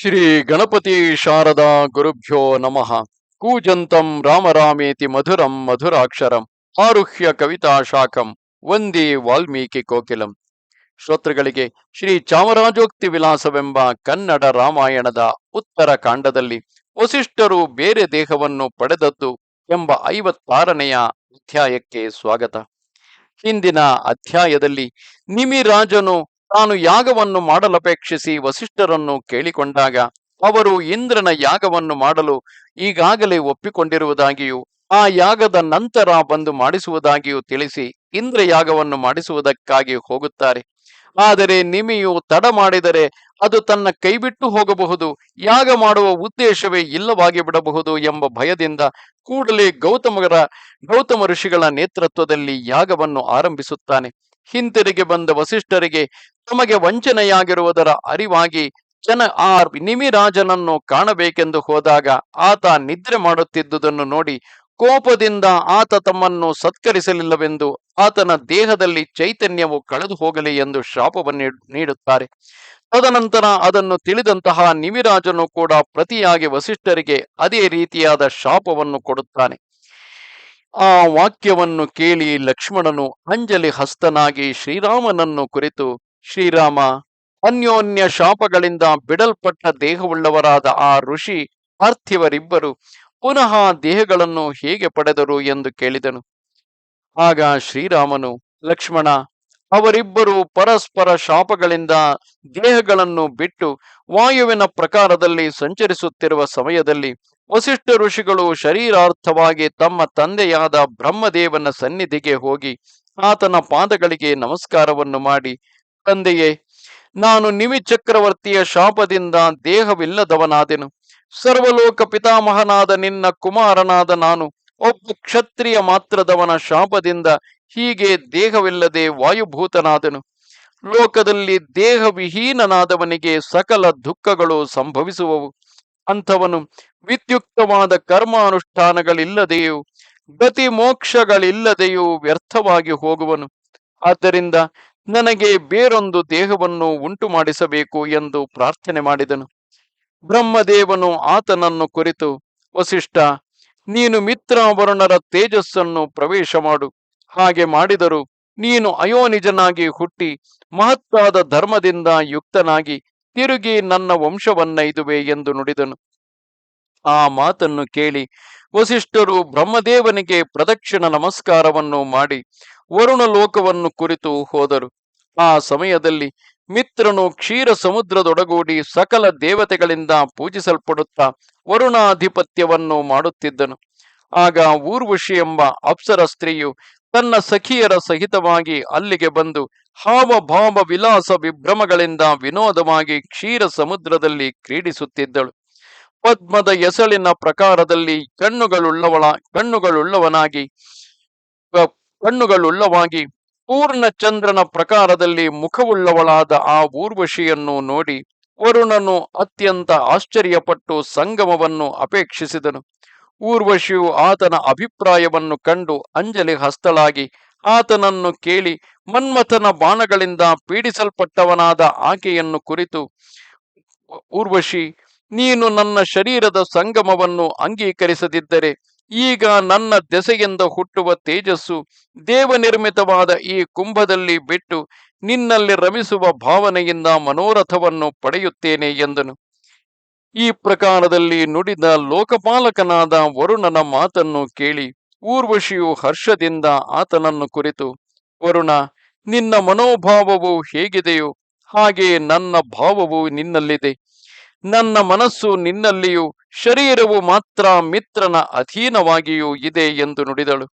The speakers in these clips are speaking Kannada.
ಶ್ರೀ ಗಣಪತಿ ಶಾರದಾ ಗುರುಭ್ಯೋ ನಮಃ. ಕೂಜಂತಂ ರಾಮರಾಮೇತಿ ಮಧುರಂ ಮಧುರಾಕ್ಷರಂ ಆರುಹ್ಯ ಕವಿತಾ ಶಾಖಂ ವಂದಿ ವಾಲ್ಮೀಕಿ ಕೋಕಿಲಂ. ಶ್ರೋತೃಗಳಿಗೆ ಶ್ರೀ ಚಾಮರಾಜೋಕ್ತಿ ವಿಲಾಸವೆಂಬ ಕನ್ನಡ ರಾಮಾಯಣದ ಉತ್ತರ ಕಾಂಡದಲ್ಲಿ ವಸಿಷ್ಠರು ಬೇರೆ ದೇಹವನ್ನು ಪಡೆದದ್ದು ಎಂಬ ಐವತ್ತಾರನೆಯ ಅಧ್ಯಾಯಕ್ಕೆ ಸ್ವಾಗತ. ಹಿಂದಿನ ಅಧ್ಯಾಯದಲ್ಲಿ ನಿಮಿರಾಜನು ತಾನು ಯಾಗವನ್ನು ಮಾಡಲಪೇಕ್ಷಿಸಿ ವಸಿಷ್ಠರನ್ನು ಕೇಳಿಕೊಂಡಾಗ ಅವರು ಇಂದ್ರನ ಯಾಗವನ್ನು ಮಾಡಲು ಈಗಾಗಲೇ ಒಪ್ಪಿಕೊಂಡಿರುವುದಾಗಿಯೂ, ಆ ಯಾಗದ ನಂತರ ಬಂದು ಮಾಡಿಸುವುದಾಗಿಯೂ ತಿಳಿಸಿ ಇಂದ್ರ ಯಾಗವನ್ನು ಮಾಡಿಸುವುದಕ್ಕಾಗಿ ಹೋಗುತ್ತಾರೆ. ಆದರೆ ನಿಮಿಯು ತಡ ಮಾಡಿದರೆ ಅದು ತನ್ನ ಕೈಬಿಟ್ಟು ಹೋಗಬಹುದು, ಯಾಗ ಮಾಡುವ ಉದ್ದೇಶವೇ ಇಲ್ಲವಾಗಿ ಬಿಡಬಹುದು ಎಂಬ ಭಯದಿಂದ ಕೂಡಲೇ ಗೌತಮರ, ಗೌತಮ ಋಷಿಗಳ ನೇತೃತ್ವದಲ್ಲಿ ಯಾಗವನ್ನು ಆರಂಭಿಸುತ್ತಾನೆ. ಹಿಂತಿರುಗಿ ಬಂದ ವಸಿಷ್ಠರಿಗೆ ತಮಗೆ ವಂಚನೆಯಾಗಿರುವುದರ ಅರಿವಾಗಿ ಜನ ಆ ನಿಮಿರಾಜನನ್ನು ಕಾಣಬೇಕೆಂದು ಹೋದಾಗ ಆತ ನಿದ್ರೆ ಮಾಡುತ್ತಿದ್ದುದನ್ನು ನೋಡಿ ಕೋಪದಿಂದ ಆತ ತಮ್ಮನ್ನು ಸತ್ಕರಿಸಲಿಲ್ಲವೆಂದು ಆತನ ದೇಹದಲ್ಲಿ ಚೈತನ್ಯವು ಕಳೆದು ಹೋಗಲಿ ಎಂದು ಶಾಪವನ್ನು ನೀಡುತ್ತಾರೆ. ತದನಂತರ ಅದನ್ನು ತಿಳಿದಂತಹ ನಿಮಿರಾಜನು ಕೂಡ ಪ್ರತಿಯಾಗಿ ವಸಿಷ್ಠರಿಗೆ ಅದೇ ರೀತಿಯಾದ ಶಾಪವನ್ನು ಕೊಡುತ್ತಾನೆ. ಆ ವಾಕ್ಯವನ್ನು ಕೇಳಿ ಲಕ್ಷ್ಮಣನು ಅಂಜಲಿ ಹಸ್ತನಾಗಿ ಶ್ರೀರಾಮನನ್ನು ಕುರಿತು, ಶ್ರೀರಾಮ, ಅನ್ಯೋನ್ಯ ಶಾಪಗಳಿಂದ ಬಿಡಲ್ಪಟ್ಟ ದೇಹವುಳ್ಳವರಾದ ಆ ಋಷಿ ಪಾರ್ಥಿವರಿಬ್ಬರು ಪುನಃ ದೇಹಗಳನ್ನು ಹೇಗೆ ಪಡೆದರು ಎಂದು ಕೇಳಿದನು. ಆಗ ಶ್ರೀರಾಮನು, ಲಕ್ಷ್ಮಣ, ಅವರಿಬ್ಬರು ಪರಸ್ಪರ ಶಾಪಗಳಿಂದ ದೇಹಗಳನ್ನು ಬಿಟ್ಟು ವಾಯುವಿನ ಪ್ರಕಾರದಲ್ಲಿ ಸಂಚರಿಸುತ್ತಿರುವ ಸಮಯದಲ್ಲಿ ವಸಿಷ್ಠ ಋಷಿಗಳು ಶರೀರಾರ್ಥವಾಗಿ ತಮ್ಮ ತಂದೆಯಾದ ಬ್ರಹ್ಮದೇವನ ಸನ್ನಿಧಿಗೆ ಹೋಗಿ ಆತನ ಪಾದಗಳಿಗೆ ನಮಸ್ಕಾರವನ್ನು ಮಾಡಿ, ತಂದೆಯೇ, ನಾನು ನಿಮಿ ಚಕ್ರವರ್ತಿಯ ಶಾಪದಿಂದ ದೇಹವಿಲ್ಲದವನಾದೆನು. ಸರ್ವಲೋಕ ಪಿತಾಮಹನಾದ ನಿನ್ನ ಕುಮಾರನಾದ ನಾನು ಒಬ್ಬ ಕ್ಷತ್ರಿಯ ಮಾತ್ರದವನ ಶಾಪದಿಂದ ಹೀಗೆ ದೇಹವಿಲ್ಲದೆ ವಾಯುಭೂತನಾದನು. ಲೋಕದಲ್ಲಿ ದೇಹವಿಹೀನನಾದವನಿಗೆ ಸಕಲ ದುಃಖಗಳು ಸಂಭವಿಸುವವು. ಅಂಥವನು ವಿದ್ಯುಕ್ತವಾದ ಕರ್ಮಾನುಷ್ಠಾನಗಳಿಲ್ಲದೆಯೂ ಗತಿ ಮೋಕ್ಷಗಳಿಲ್ಲದೆಯೂ ವ್ಯರ್ಥವಾಗಿ ಹೋಗುವನು. ಆದ್ದರಿಂದ ನನಗೆ ಬೇರೊಂದು ದೇಹವನ್ನು ಉಂಟು ಮಾಡಿಸಬೇಕು ಎಂದು ಪ್ರಾರ್ಥನೆ ಮಾಡಿದನು. ಬ್ರಹ್ಮದೇವನು ಆತನನ್ನು ಕುರಿತು, ವಸಿಷ್ಠ, ನೀನು ಮಿತ್ರಾವರುಣರ ತೇಜಸ್ಸನ್ನು ಪ್ರವೇಶ ಮಾಡು. ಹಾಗೆ ಮಾಡಿದರು ನೀನು ಅಯೋನಿಜನಾಗಿ ಹುಟ್ಟಿ ಮಹತ್ತಾದ ಧರ್ಮದಿಂದ ಯುಕ್ತನಾಗಿ ತಿರುಗಿ ನನ್ನ ವಂಶವನ್ನೈದುವೆ ಎಂದು ನುಡಿದನು. ಆ ಮಾತನ್ನು ಕೇಳಿ ವಸಿಷ್ಠರು ಬ್ರಹ್ಮದೇವನಿಗೆ ಪ್ರದಕ್ಷಿಣ ನಮಸ್ಕಾರವನ್ನು ಮಾಡಿ ವರುಣ ಲೋಕವನ್ನು ಕುರಿತು ಹೋದರು. ಆ ಸಮಯದಲ್ಲಿ ಮಿತ್ರನು ಕ್ಷೀರ ಸಮುದ್ರದೊಡಗೂಡಿ ಸಕಲ ದೇವತೆಗಳಿಂದ ಪೂಜಿಸಲ್ಪಡುತ್ತಾ ವರುಣಾಧಿಪತ್ಯವನ್ನು ಮಾಡುತ್ತಿದ್ದನು. ಆಗ ಊರ್ವಶಿ ಎಂಬ ಅಪ್ಸರ ಸ್ತ್ರೀಯು ತನ್ನ ಸಖಿಯರ ಸಹಿತವಾಗಿ ಅಲ್ಲಿಗೆ ಬಂದು ಹಾವಭಾವ ವಿಲಾಸ ವಿಭ್ರಮಗಳಿಂದ ವಿನೋದವಾಗಿ ಕ್ಷೀರ ಸಮುದ್ರದಲ್ಲಿ ಕ್ರೀಡಿಸುತ್ತಿದ್ದಳು. ಪದ್ಮದ ಎಸಳಿನ ಪ್ರಕಾರದಲ್ಲಿ ಕಣ್ಣುಗಳುಳ್ಳವಳ, ಕಣ್ಣುಗಳುಳ್ಳವನಾಗಿ ಕಣ್ಣುಗಳುಳ್ಳವಾಗಿ ಪೂರ್ಣ ಚಂದ್ರನ ಪ್ರಕಾರದಲ್ಲಿ ಮುಖವುಳ್ಳವಳಾದ ಆ ಊರ್ವಶಿಯನ್ನು ನೋಡಿ ವರುಣನು ಅತ್ಯಂತ ಆಶ್ಚರ್ಯಪಟ್ಟು ಸಂಗಮವನ್ನು ಅಪೇಕ್ಷಿಸಿದನು. ಊರ್ವಶಿಯು ಆತನ ಅಭಿಪ್ರಾಯವನ್ನು ಕಂಡು ಅಂಜಲಿ ಹಸ್ತಳಾಗಿ, ಆತನನ್ನು ಕೇಳಿ ಮನ್ಮಥನ ಬಾಣಗಳಿಂದ ಪೀಡಿಸಲ್ಪಟ್ಟವನಾದ ಆಕೆಯನ್ನು ಕುರಿತು, ಊರ್ವಶಿ, ನೀನು ನನ್ನ ಶರೀರದ ಸಂಗಮವನ್ನು ಅಂಗೀಕರಿಸದಿದ್ದರೆ ಈಗ ನನ್ನ ದೆಸೆಯಿಂದ ಹುಟ್ಟುವ ತೇಜಸ್ಸು ದೇವನಿರ್ಮಿತವಾದ ಈ ಕುಂಭದಲ್ಲಿ ಬಿಟ್ಟು ನಿನ್ನಲ್ಲಿ ರಮಿಸುವ ಭಾವನೆಯಿಂದ ಮನೋರಥವನ್ನು ಪಡೆಯುತ್ತೇನೆ ಎಂದನು. ಈ ಪ್ರಕಾರದಲ್ಲಿ ನುಡಿದ ಲೋಕಪಾಲಕನಾದ ವರುಣನ ಮಾತನ್ನು ಕೇಳಿ ಊರ್ವಶಿಯು ಹರ್ಷದಿಂದ ಆತನನ್ನು ಕುರಿತು, ವರುಣ, ನಿನ್ನ ಮನೋಭಾವವು ಹೇಗಿದೆಯೋ ಹಾಗೆ ನನ್ನ ಭಾವವು ನಿನ್ನಲ್ಲಿದೆ. ನನ್ನ ಮನಸ್ಸು ನಿನ್ನಲ್ಲಿಯೂ ಶರೀರವು ಮಾತ್ರ ಮಿತ್ರನ ಅಧೀನವಾಗಿಯೂ ಇದೆ ಎಂದು ನುಡಿದಳು.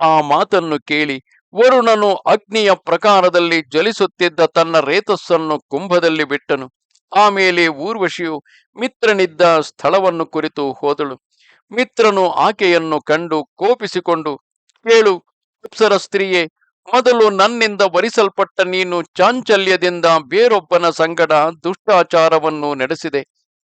ಆ ಮಾತನ್ನು ಕೇಳಿ ವರುಣನು ಅಗ್ನಿಯ ಪ್ರಕಾರದಲ್ಲಿ ಜಲಿಸುತ್ತಿದ್ದ ತನ್ನ ರೇತಸ್ಸನ್ನು ಕುಂಭದಲ್ಲಿ ಬಿಟ್ಟನು. ಆಮೇಲೆ ಊರ್ವಶಿಯು ಮಿತ್ರನಿದ್ದ ಸ್ಥಳವನ್ನು ಕುರಿತು ಹೋದಳು. ಮಿತ್ರನು ಆಕೆಯನ್ನು ಕಂಡು ಕೋಪಿಸಿಕೊಂಡು ಕೇಳು ಅಪ್ಸರ ಸ್ತ್ರೀಯೇ, ಮೊದಲು ನನ್ನಿಂದ ವರಿಸಲ್ಪಟ್ಟ ನೀನು ಚಾಂಚಲ್ಯದಿಂದ ಬೇರೊಬ್ಬನ ಸಂಗಡ ದುಷ್ಟಾಚಾರವನ್ನು ನಡೆಸಿದೆ.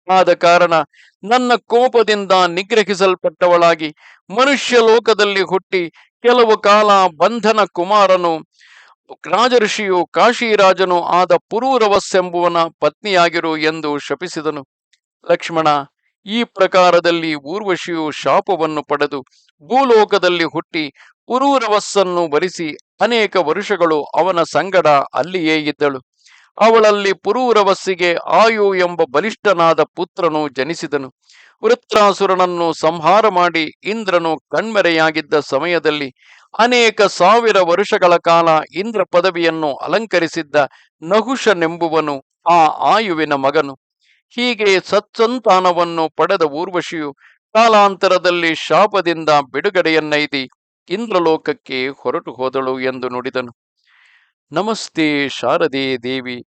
ಆದ ಕಾರಣ ನನ್ನ ಕೋಪದಿಂದ ನಿಗ್ರಹಿಸಲ್ಪಟ್ಟವಳಾಗಿ ಮನುಷ್ಯ ಲೋಕದಲ್ಲಿ ಹುಟ್ಟಿ ಕೆಲವು ಕಾಲ ಬಂಧನ ಕುಮಾರನು ರಾಜಋಷಿಯು ಕಾಶಿರಾಜನು ಆದ ಪುರೂರವಸ್ಸೆಂಬುವನ ಪತ್ನಿಯಾಗಿರು ಎಂದು ಶಪಿಸಿದನು. ಲಕ್ಷ್ಮಣ, ಈ ಪ್ರಕಾರದಲ್ಲಿ ಊರ್ವಶಿಯು ಶಾಪವನ್ನು ಪಡೆದು ಭೂಲೋಕದಲ್ಲಿ ಹುಟ್ಟಿ ಪುರೂರವಸ್ಸನ್ನು ಭರಿಸಿ ಅನೇಕ ವರುಷಗಳು ಅವನ ಸಂಗಡ ಅಲ್ಲಿಯೇ ಇದ್ದಳು. ಅವಳಲ್ಲಿ ಪುರೂರವಸ್ಸಿಗೆ ಆಯು ಎಂಬ ಬಲಿಷ್ಠನಾದ ಪುತ್ರನು ಜನಿಸಿದನು. ವೃತ್ರಾಸುರನನ್ನು ಸಂಹಾರ ಮಾಡಿ ಇಂದ್ರನು ಕಣ್ಮರೆಯಾಗಿದ್ದ ಸಮಯದಲ್ಲಿ ಅನೇಕ ಸಾವಿರ ವರುಷಗಳ ಕಾಲ ಇಂದ್ರ ಪದವಿಯನ್ನು ಅಲಂಕರಿಸಿದ್ದ ನಹುಷನೆಂಬುವನು ಆ ಆಯುವಿನ ಮಗನು. ಹೀಗೆ ಸತ್ಸಂತಾನವನ್ನು ಪಡೆದ ಊರ್ವಶಿಯು ಕಾಲಾಂತರದಲ್ಲಿ ಶಾಪದಿಂದ ಬಿಡುಗಡೆಯನ್ನೈದಿ ಇಂದ್ರಲೋಕಕ್ಕೆ ಹೊರಟು ಹೋದಳು ಎಂದು ನುಡಿದನು. ನಮಸ್ತೆ ಶಾರದೆ ದೇವಿ.